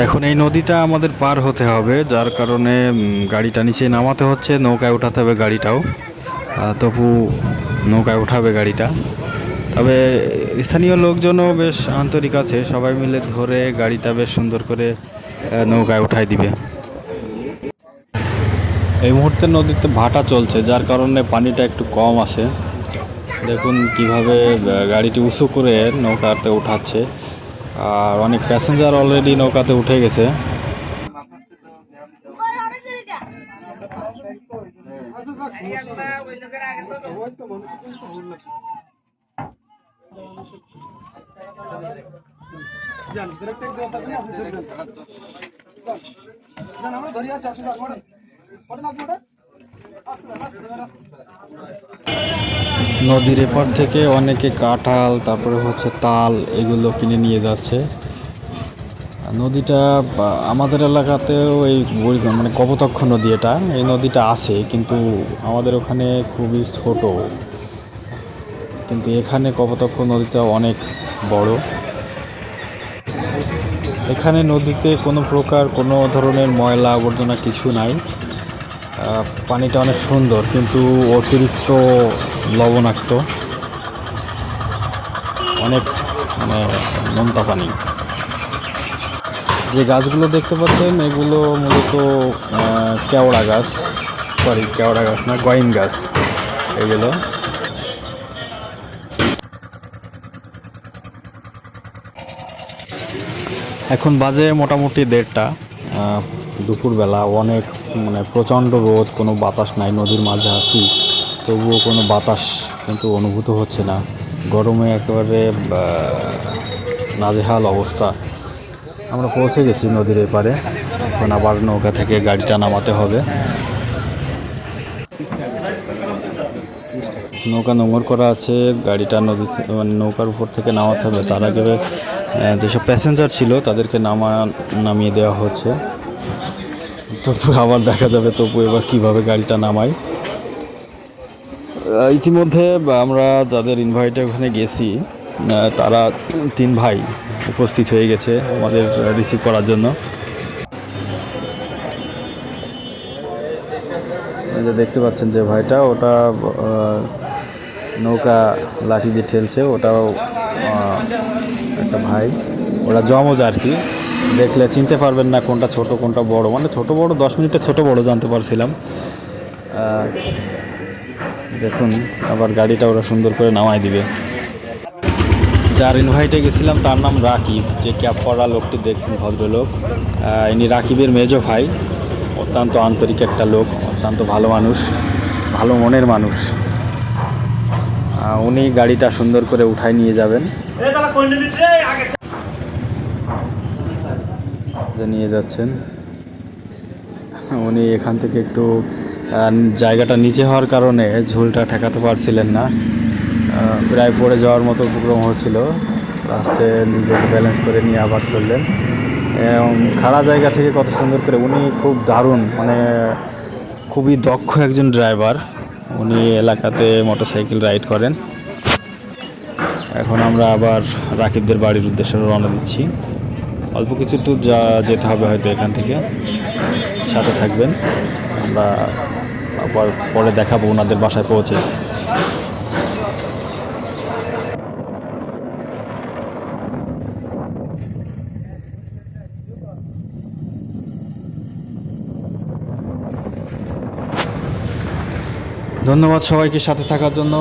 এখন এই নদীটা আমাদের পার হতে হবে, যার কারণে গাড়িটা নিচে নামাতে হচ্ছে, নৌকায় উঠাতে হবে গাড়িটাও। তবু নৌকায় উঠাবে গাড়িটা। তবে স্থানীয় লোকজনও বেশ আন্তরিক আছে, সবাই মিলে ধরে গাড়িটা বেশ সুন্দর করে নৌকায় উঠাই দিবে। এই মুহূর্তে নদীতে ভাটা চলছে, যার কারণে পানিটা একটু কম আছে। দেখুন কীভাবে গাড়িটি উঁচু করে নৌকাতে উঠাচ্ছে। আর অনেক প্যাসেঞ্জার অলরেডি নৌকাতে উঠে গেছে। নদীর এপার থেকে অনেকে কাঁঠাল, তারপরে হচ্ছে তাল এগুলো কিনে নিয়ে যাচ্ছে। নদীটা আমাদের এলাকাতেও এই মানে কপোতাক্ষ নদী এটা, এই নদীটা আছে, কিন্তু আমাদের ওখানে খুবই ছোট। কিন্তু এখানে কপোতাক্ষ নদীটা অনেক বড়। এখানে নদীতে কোনো প্রকার কোনো ধরনের ময়লা আবর্জনা কিছু নাই। পানিটা অনেক সুন্দর, কিন্তু অতিরিক্ত লবণাক্ত। অনেক মানে নোনতা পানি। যে গাছগুলো দেখতে পাচ্ছেন, এগুলো মূলত কেওড়া গাছ। সরি কেওড়া গাছ না গয়েন গাছ। এগুলো এখন বাজে মোটামুটি দেড়টা দুপুরবেলা, অনেক মানে প্রচণ্ড রোদ, কোনো বাতাস নাই, নদীর মাঝে আছি। তবুও কোনো বাতাস কিন্তু অনুভূত হচ্ছে না। গরমে একেবারে নাজেহাল অবস্থা। আমরা পৌঁছে গেছি নদীর এপারে। এখন আবার নৌকা থেকে গাড়িটা নামাতে হবে। নৌকা নোঙর করা আছে, গাড়িটা নদী মানে নৌকার উপর থেকে নামাতে হবে। তার আগে যেসব প্যাসেঞ্জার ছিল, তাদেরকে নামা, নামিয়ে দেওয়া হচ্ছে। তবু আবার দেখা যাবে, তবু এবার কীভাবে গাড়িটা নামাই। ইতিমধ্যে আমরা যাদের ইনভাইটে ওখানে গেছি তারা তিন ভাই উপস্থিত হয়ে গেছে আমাদের রিসিভ করার জন্য। যে দেখতে পাচ্ছেন যে ভাইটা, ওটা নৌকা লাঠি দিয়ে ঠেলছে, ওটাও একটা ভাই। ওরা জমজ আর কি। দেখলে চিনতে পারবেন না কোনটা ছোট, কোনটা বড়। মানে ছোট বড়, দশ মিনিটে ছোট বড় জানতে পারছিলাম। দেখুন, আবার গাড়িটা ওরা সুন্দর করে নামাই দিবে। যার ইনভাইটে গেছিলাম, তার নাম রাকিব। যে ক্যাব পরা লোকটি দেখছেন, ভদ্রলোক। ইনি রাকিবের মেজো ভাই। অত্যন্ত আন্তরিক একটা লোক, অত্যন্ত ভালো মানুষ, ভালো মনের মানুষ। উনি গাড়িটা সুন্দর করে উঠায় নিয়ে যাবেন। যে নিয়ে যাচ্ছেন। উনি এখান থেকে একটু জায়গাটা নিচে হওয়ার কারণে ঝুলটা ঠেকাতে পারছিলেন না। প্রায় পড়ে যাওয়ার মতো উপক্রম হচ্ছিল। লাস্টে নিজেকে ব্যালেন্স করে নিয়ে আবার চললেন। এবং খাড়া জায়গা থেকে কত সুন্দর করে, উনি খুব দারুণ মানে খুবই দক্ষ একজন ড্রাইভার উনি এলাকাতে মোটরসাইকেল রাইড করেন। এখন আমরা আবার রাকিবদের বাড়ির উদ্দেশ্যে রওনা দিচ্ছি। অল্প কিছু একটু যা যেতে হবে হয়তো এখান থেকে। সাথে থাকবেন। আমরা আবার পরে দেখাবো ওনাদের বাসায় পৌঁছে। ধন্যবাদ সবাইকে সাথে থাকার জন্য।